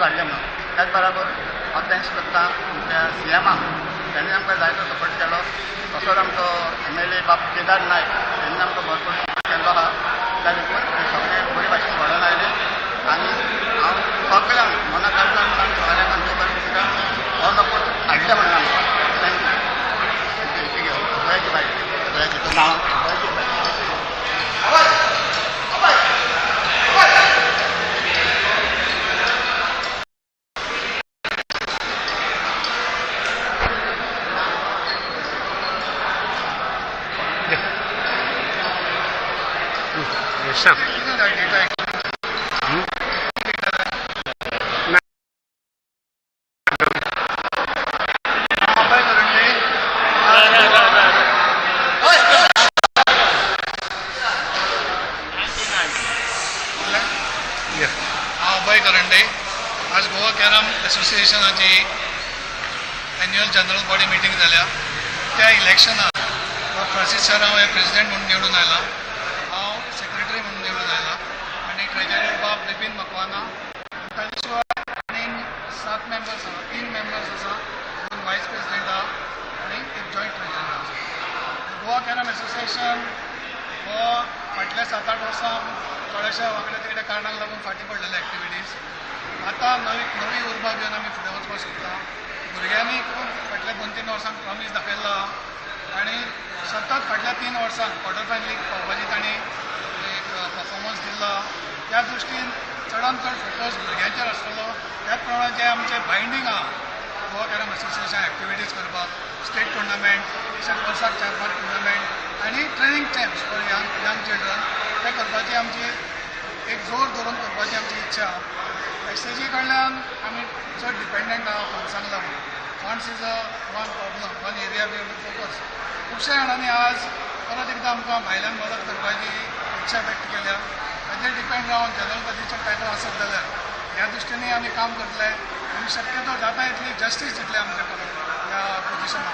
त्याच बरोबर हांव थँक्स करता आमच्या सी एमाक त्यांनी आमकां जायतो सपोर्ट केलो. तसोच आमचो एम एल ए बाब केदार नायक त्यांनी आमकां भरपूर सपोर्ट केल्लो आहा त्या देखून सगळें बरे भाशेन घडोवन आयले आनी हांव सगळ्यांक मना काळजान सांगता सगळ्यांक आमच्या बरें दिसता हो सपोर्ट हाडले म्हणून आमकां थँक्यू गोंयाची बाय जय तुझं नांव सांग अभय हांव अभय करंडे। आज गोवा कॅरम असोसिएशनाची एन्युअल जनरल बॉडी मिटींग जाल्या त्या इलेक्शनात फ्रांसीस सर हांव हे प्रेसिडेंट म्हणून निवडून आयला हांव सेक्रेटरी म्हणून निवडून आयला आनी ट्रेजरर बाब बिपीन मकवाना ताचे शिवाय आनी सात मेंबर्स आसा तीन मेंबर्स आसा दोन वायस प्रेसिडेंट आहा आनी एक जॉयंट प्रेसिडेंट आसा गोवा कॅरम एसोसिएशन हो फाटल्या सात आठ वर्सां थोड्याशा वांगड्या तिकडे कारणाक लागून फाटीं पडलेले एक्टिविटीज आतां नवी नवी उर्बा घेवन आमी फुडें वचपाक सोदता भुरग्यांनी खूब फाटल्या दोन तीन वर्सांक प्रॉमीस दाखयल्लो आहा आनी सतत फाटल्या तीन वर्सांक क्वॉर्टर फायनलीक पावपाची तांणी एक परफॉर्मन्स दिल्लो त्या दृश्टीन चडान चड फोकस भुरग्यांचेर आसतलो त्याच प्रमाणे जे आमचें बायंडींग आहा गोवा कॅरम असोसिएशन एक्टिविटीज करपाक स्टेट टुर्नामेंट तशेंच वर्साक चार पांच टुर्नामेंट आनी training camps for young young children ते करपाची आमची एक जोर धरून करपाची आमची इच्छा. एस एसएजी कडल्यान आमी चड डिपेंडंट आहा फंड्सांक लागून funds is a one problem one area we to focus खुबश्या जाणांनी आज परत एकदां आमकां भायल्यान मदत करपाची इच्छा व्यक्त केल्या ताजेर डिपेंड रावन जनरल पॅटर्न आसत जाल्यार ह्या दृश्टीने आमी काम करतले आनी शक्यतो जाता इतली जस्टीस दितले आमच्या ह्या पोजिशनाक